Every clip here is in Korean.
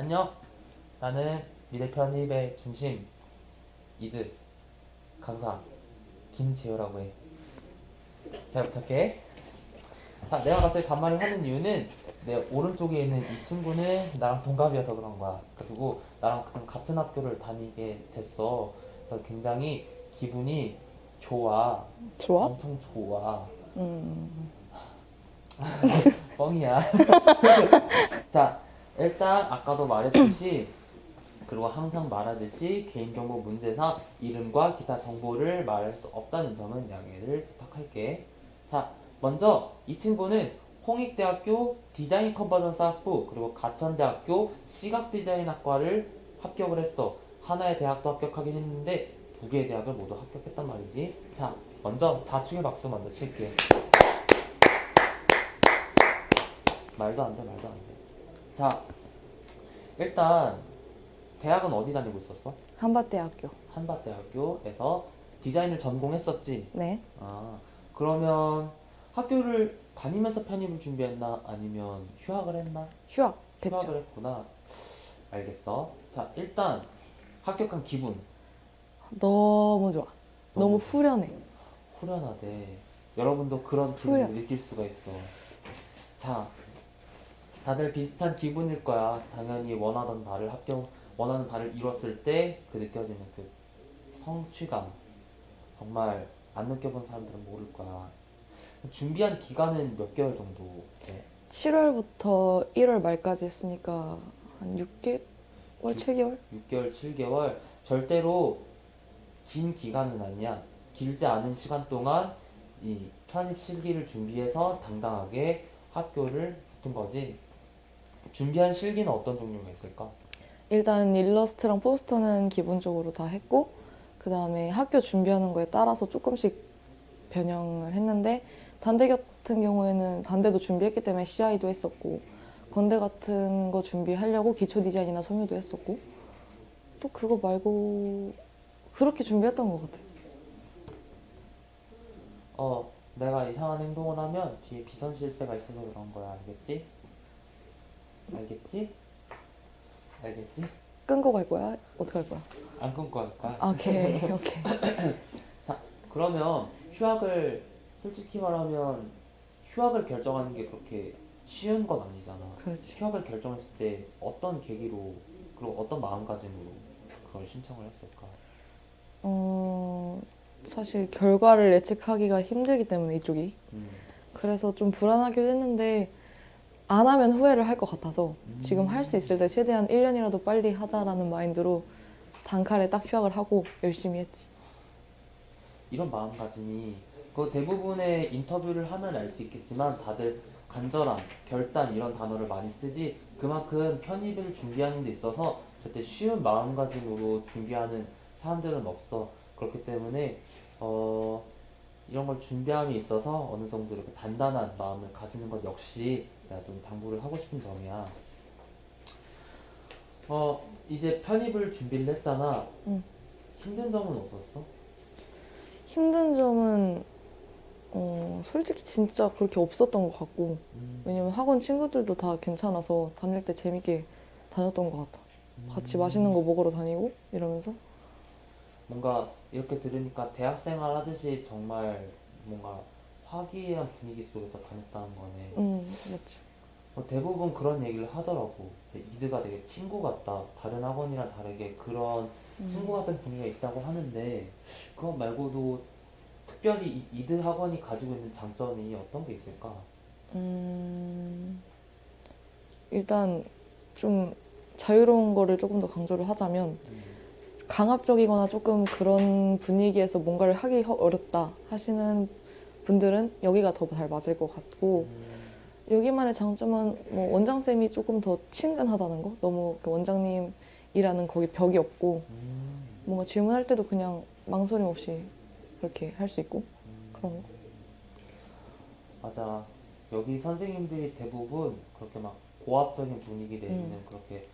안녕. 나는 미래 편입의 중심 이드 강사 김재호라고 해. 잘 부탁해. 자, 내가 갑자기 반말을 하는 이유는 내 오른쪽에 있는 이 친구는 나랑 동갑이어서 그런 거야. 그리고 나랑 지금 같은 학교를 다니게 됐어. 그래서 굉장히 기분이 좋아. 좋아? 엄청 좋아. 음. 뻥이야. 자, 일단 아까도 말했듯이 그리고 항상 말하듯이 개인정보 문제상 이름과 기타 정보를 말할 수 없다는 점은 양해를 부탁할게. 자, 먼저 이 친구는 홍익대학교 디자인 컨버전스 학부 그리고 가천대학교 시각디자인학과를 합격을 했어. 하나의 대학도 합격하긴 했는데 두 개의 대학을 모두 합격했단 말이지. 자, 먼저 자축의 박수 먼저 칠게. 말도 안 돼, 말도 안 돼. 자, 일단 대학은 어디 다니고 있었어? 한밭대학교. 한밭대학교에서 디자인을 전공했었지. 네. 아, 그러면 학교를 다니면서 편입을 준비했나? 아니면 휴학을 했나? 휴학. 됐죠. 휴학을 했구나. 알겠어. 자, 일단 합격한 기분 너무 좋아. 너무 후련해. 후련하대. 여러분도 그런 기분을 후련. 느낄 수가 있어. 자, 다들 비슷한 기분일 거야. 당연히 원하던 바를 합격, 원하는 바를 이뤘을 때 그 느껴지는 그 성취감. 정말 안 느껴본 사람들은 모를 거야. 준비한 기간은 몇 개월 정도 돼? 7월부터 1월 말까지 했으니까 한 6개월, 7개월? 6개월, 7개월. 절대로 긴 기간은 아니야. 길지 않은 시간 동안 이 편입 실기를 준비해서 당당하게 학교를 붙은 거지. 준비한 실기는 어떤 종류가 있을까? 일단 일러스트랑 포스터는 기본적으로 다 했고 그 다음에 학교 준비하는 거에 따라서 조금씩 변형을 했는데 단대 같은 경우에는 단대도 준비했기 때문에 CI도 했었고 건대 같은 거 준비하려고 기초 디자인이나 소묘도 했었고 또 그거 말고 그렇게 준비했던 것 같아. 어, 내가 이상한 행동을 하면 뒤에 비선실세가 있어서 그런 거야. 알겠지? 알겠지? 알겠지? 끈고 갈 거야? 어떻게 할 거야? 안 끊고 할 거야. 아, 오케이, 오케이. 그러면 휴학을 솔직히 말하면 휴학을 결정하는 게 그렇게 쉬운 건 아니잖아. 그렇지. 휴학을 결정했을 때 어떤 계기로 그리고 어떤 마음가짐으로 그걸 신청을 했을까? 어, 사실 결과를 예측하기가 힘들기 때문에 이쪽이. 음. 그래서 좀 불안하기도 했는데 안 하면 후회를 할 것 같아서 지금 할 수 있을 때 최대한 1년이라도 빨리 하자라는 마인드로 단칼에 딱 휴학을 하고 열심히 했지. 이런 마음가짐이 그 대부분의 인터뷰를 하면 알 수 있겠지만 다들 간절함, 결단 이런 단어를 많이 쓰지 그만큼 편입을 준비하는 데 있어서 절대 쉬운 마음가짐으로 준비하는 사람들은 없어. 그렇기 때문에 어 이런 걸 준비함에 있어서 어느 정도 이렇게 단단한 마음을 가지는 것 역시 내가 좀 당부를 하고 싶은 점이야. 어 이제 편입을 준비를 했잖아. 응. 힘든 점은 없었어? 힘든 점은 어, 솔직히 진짜 그렇게 없었던 것 같고 음. 왜냐면 학원 친구들도 다 괜찮아서 다닐 때 재밌게 다녔던 것 같아. 같이 맛있는 거 먹으러 다니고 이러면서 뭔가 이렇게 들으니까 대학생활 하듯이 정말 뭔가 화기애애한 분위기 속에서 다녔다는 거네. 음 맞지. 뭐 대부분 그런 얘기를 하더라고. 이드가 되게 친구 같다. 다른 학원이랑 다르게 그런 음. 친구 같은 분위기가 있다고 하는데 그것 말고도 특별히 이 이드 학원이 가지고 있는 장점이 어떤 게 있을까? 음, 일단 좀 자유로운 거를 조금 더 강조를 하자면 음, 강압적이거나 조금 그런 분위기에서 뭔가를 하기 허- 어렵다 하시는 분들은 여기가 더 잘 맞을 것 같고 음, 여기만의 장점은 뭐 원장 쌤이 조금 더 친근하다는 거 너무 그 원장님이라는 거기 벽이 없고 음, 뭔가 질문할 때도 그냥 망설임 없이 그렇게 할 수 있고 음. 그런 거 맞아. 여기 선생님들이 대부분 그렇게 막 고압적인 분위기 내지는 음. 그렇게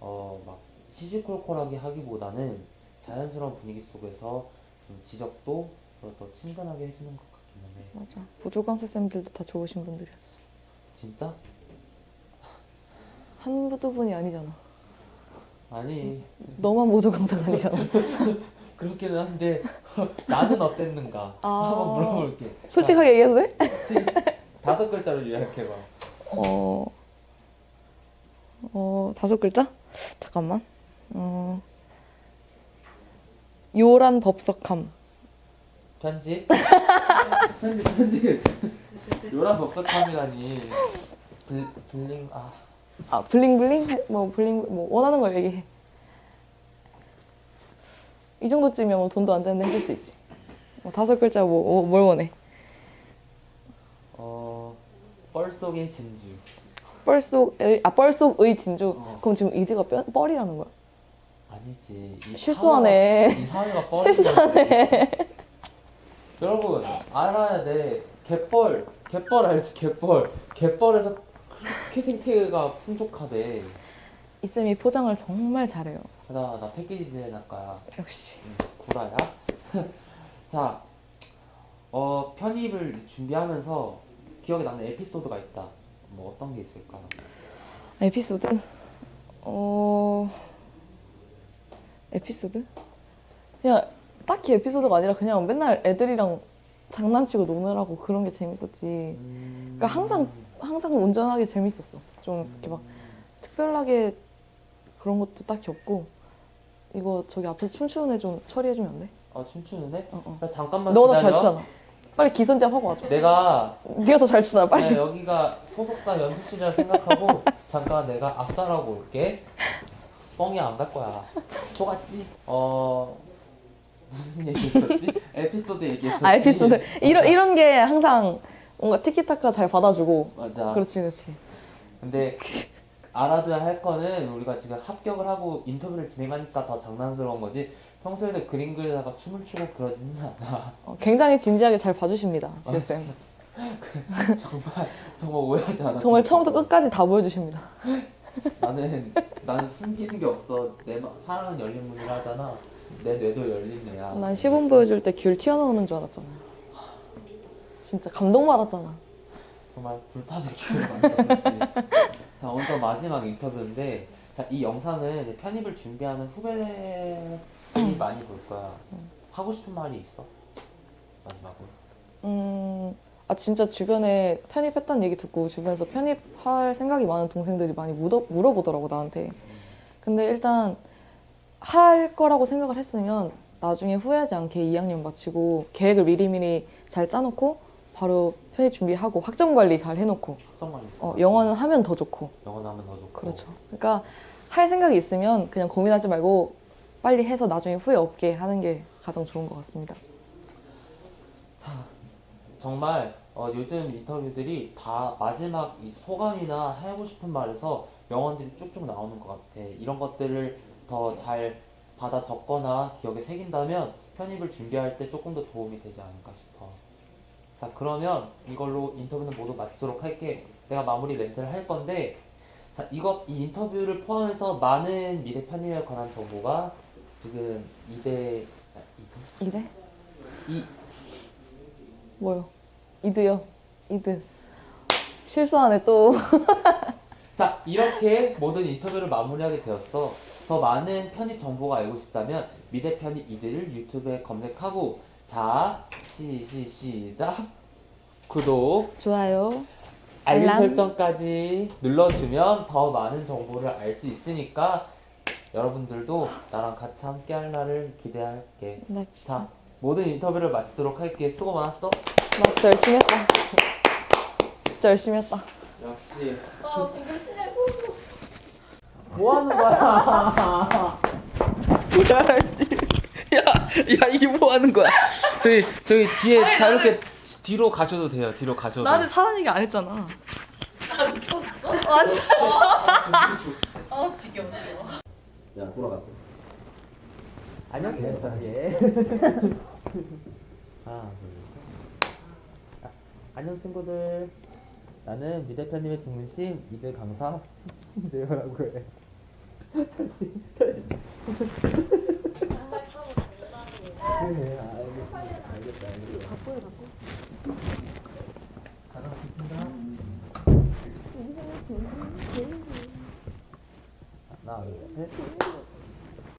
어막 시시콜콜하게 하기보다는 자연스러운 분위기 속에서 좀 지적도 더, 더 친근하게 해주는 것 같기는 해. 맞아 보조 강사 쌤들도 다 좋으신 분들이었어 진짜? 한두 분이 아니잖아 아니 너만 모조 강사가 아니잖아. 그렇기는 한데 나는 어땠는가 아. 한번 물어볼게. 솔직하게 얘기해도 돼? 자, 다섯 글자로 요약해봐. 어, 어, 다섯 글자? 잠깐만. 어, 요란 법석함. 편집? 편집 편집. 요란 법석함이라니. 블 블링 아 아, 블링블링? 해- 뭐, 블링, 뭐, 원하는 걸 얘기해. 이 정도쯤이면 뭐 돈도 안 되는데 해줄 수 있지. 뭐 다섯 글자 뭐, 뭐, 뭘 원해? 어, 뻘 속의 진주. 뻘속의, 아, 뻘속의 진주. 어. 그럼 지금 이드가 뼈, 뻘이라는 거야? 아니지. 이 실수하네. 사회가- 이 사회가 뻘. 실수하네. 여러분 알아야 돼. 갯벌, 갯벌 알지? 갯벌. 갯벌에서 그렇게 생태가 풍족하대. 이 쌤이 포장을 정말 잘해요. 나, 나 패키지 제작가야. 역시. 음, 구라야. 자, 어 편입을 준비하면서 기억에 남는 에피소드가 있다. 뭐 어떤 게 있을까? 에피소드? 어 에피소드? 그냥 딱히 에피소드가 아니라 그냥 맨날 애들이랑 장난치고 노느라고 그런 게 재밌었지. 음... 그러니까 항상 항상 운전하기 재밌었어. 좀 이렇게 막 특별하게 그런 것도 딱히 없고 이거 저기 앞에서 춤추는 애 좀 처리해주면 안 돼? 어 춤추는데? 어, 어. 야, 잠깐만 더잘 기다려. 추잖아. 빨리 기선제압 하고 와줘. 내가 네가 더 잘 추잖아. 빨리. 네, 여기가 소속사 연습실이라 생각하고 잠깐 내가 압살하고 올게. 뻥이 안 갈 거야. 속았지? 어 무슨 얘기했었지? 에피소드 얘기했었지. 아 에피소드 이런 이런 게 항상 뭔가 티키타카 잘 받아주고 맞아. 그렇지 그렇지. 근데 알아둬야 할 거는 우리가 지금 합격을 하고 인터뷰를 진행하니까 더 장난스러운 거지. 평소에도 그림 그리다가 춤을 추고 그러지는 않아. 어, 굉장히 진지하게 잘 봐주십니다, 지효 쌤. 정말 정말 오해하지 않아. 정말 처음부터 끝까지 다 보여주십니다. 나는 나는 숨기는 게 없어. 내 마- 사랑은 열린 문이라 하잖아. 내 뇌도 열린 뇌야. 난 시범 보여줄 때 귤 튀어나오는 줄 알았잖아. 진짜 감동 받았잖아. 정말 불타는 기회를 만났었지. 자, 오늘 마지막 인터뷰인데, 자, 이 영상은 이제 편입을 준비하는 후배들이 많이 볼 거야. 하고 싶은 말이 있어? 마지막으로. 음, 아 진짜 주변에 편입했다는 얘기 듣고 주변에서 편입할 생각이 많은 동생들이 많이 물어, 물어보더라고 나한테. 근데 일단 할 거라고 생각을 했으면 나중에 후회하지 않게 2학년 마치고 계획을 미리미리 잘 짜놓고 바로 편입 준비하고 학점 관리 잘 해놓고. 어, 영어는 하면 더 좋고 영어 나면 더 좋고. 그렇죠. 그러니까 할 생각이 있으면 그냥 고민하지 말고 빨리 해서 나중에 후회 없게 하는 게 가장 좋은 것 같습니다. 자, 정말 어, 요즘 인터뷰들이 다 마지막 이 소감이나 하고 싶은 말에서 명언들이 쭉쭉 나오는 것 같아. 이런 것들을 더 잘 받아 적거나 기억에 새긴다면 편입을 준비할 때 조금 더 도움이 되지 않을까 싶어. 자, 그러면 이걸로 인터뷰는 모두 마치도록 할게. 내가 마무리 멘트를 할 건데, 자, 이것, 이 인터뷰를 포함해서 많은 미래 편입에 관한 정보가 지금 이대, 아, 이대? 이대? 이, 뭐요? 이드요. 이드. 실수하네 또. 자 이렇게 모든 인터뷰를 마무리하게 되었어. 더 많은 편입 정보가 알고 싶다면 미대 편입 이들을 유튜브에 검색하고 자 시 시 시작 구독 좋아요. 알림 알람. 설정까지 눌러주면 더 많은 정보를 알 수 있으니까 여러분들도 나랑 같이 함께 할 날을 기대할게. 나 진짜. 자 모든 인터뷰를 마치도록 할게. 수고 많았어. 나 진짜 열심히 했다. 진짜 열심히 했다. 역시 아, 근데 신의 소름 뭐 하는 거야? 야, 야 이게 뭐 하는 거야? 저기 저기 뒤에 자 이렇게 뒤로 가셔도 돼요. 뒤로 가셔도. 나한테 사는 얘기 안 했잖아. 안 쳤어? 아, 지겨워, 지겨워. 야 돌아갔어. 안녕 재밌었지. 하나 둘 셋. 아, 안녕 친구들. 나는 미 대표님의 중심 이들 강사 내요라고 해. 그래 알겠어 알겠다 알겠다. 바꿔요 바꿔. 가져가겠습니다. 하나 둘 셋.